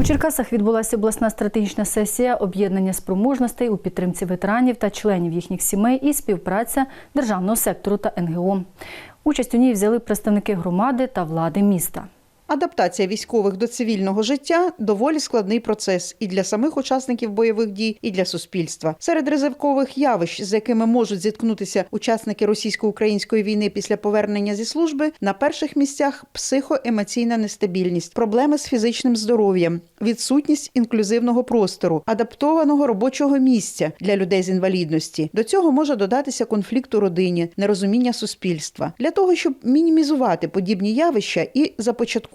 У Черкасах відбулася обласна стратегічна сесія об'єднання спроможностей у підтримці ветеранів та членів їхніх сімей і співпраця державного сектору та НГО. Участь у ній взяли представники громади та влади міста. Адаптація військових до цивільного життя доволі складний процес і для самих учасників бойових дій, і для суспільства. Серед ризикових явищ, з якими можуть зіткнутися учасники російсько-української війни після повернення зі служби, на перших місцях психоемоційна нестабільність, проблеми з фізичним здоров'ям, відсутність інклюзивного простору, адаптованого робочого місця для людей з інвалідності. До цього може додатися конфлікт у родині, нерозуміння суспільства. Для того щоб мінімізувати подібні явища і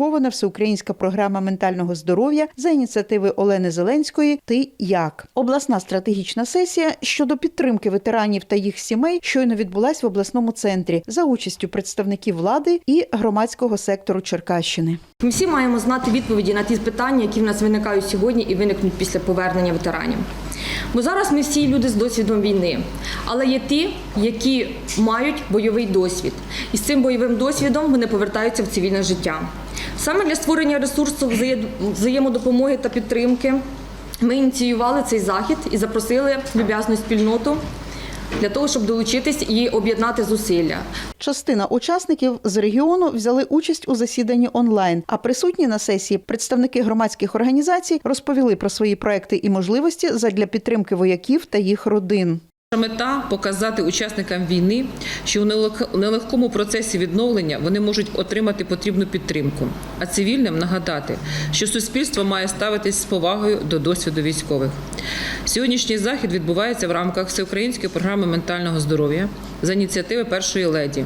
започаткована всеукраїнська програма ментального здоров'я за ініціативи Олени Зеленської Ти як обласна стратегічна сесія щодо підтримки ветеранів та їх сімей щойно відбулась в обласному центрі за участю представників влади і громадського сектору Черкащини. Ми всі маємо знати відповіді на ті питання, які в нас виникають сьогодні і виникнуть після повернення ветеранів. Бо зараз ми всі люди з досвідом війни, але є ті, які мають бойовий досвід, і з цим бойовим досвідом вони повертаються в цивільне життя. Саме для створення ресурсу взає- взаємодопомоги та підтримки ми ініціювали цей захід і запросили люб'язну спільноту для того, щоб долучитись і об'єднати зусилля. Частина учасників з регіону взяли участь у засіданні онлайн. А присутні на сесії представники громадських організацій розповіли про свої проекти і можливості задля підтримки вояків та їх родин. Мета показати учасникам війни, що у нелегкому процесі відновлення вони можуть отримати потрібну підтримку, а цивільним нагадати, що суспільство має ставитись з повагою до досвіду військових. Сьогоднішній захід відбувається в рамках всеукраїнської програми ментального здоров'я за ініціативи першої леді.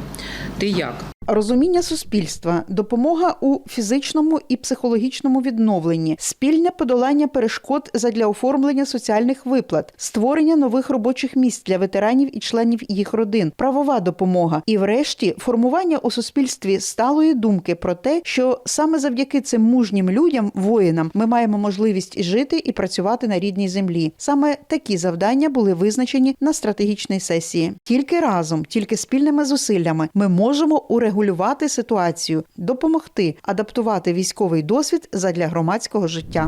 Ти як? Розуміння суспільства, допомога у фізичному і психологічному відновленні, спільне подолання перешкод задля оформлення соціальних виплат, створення нових робочих місць для ветеранів і членів їх родин, правова допомога і, врешті, формування у суспільстві сталої думки про те, що саме завдяки цим мужнім людям, воїнам, ми маємо можливість жити і працювати на рідній землі. Саме такі завдання були визначені на стратегічній сесії. Тільки разом, тільки спільними зусиллями ми можемо урегулювати ситуацію, допомогти адаптувати військовий досвід задля громадського життя.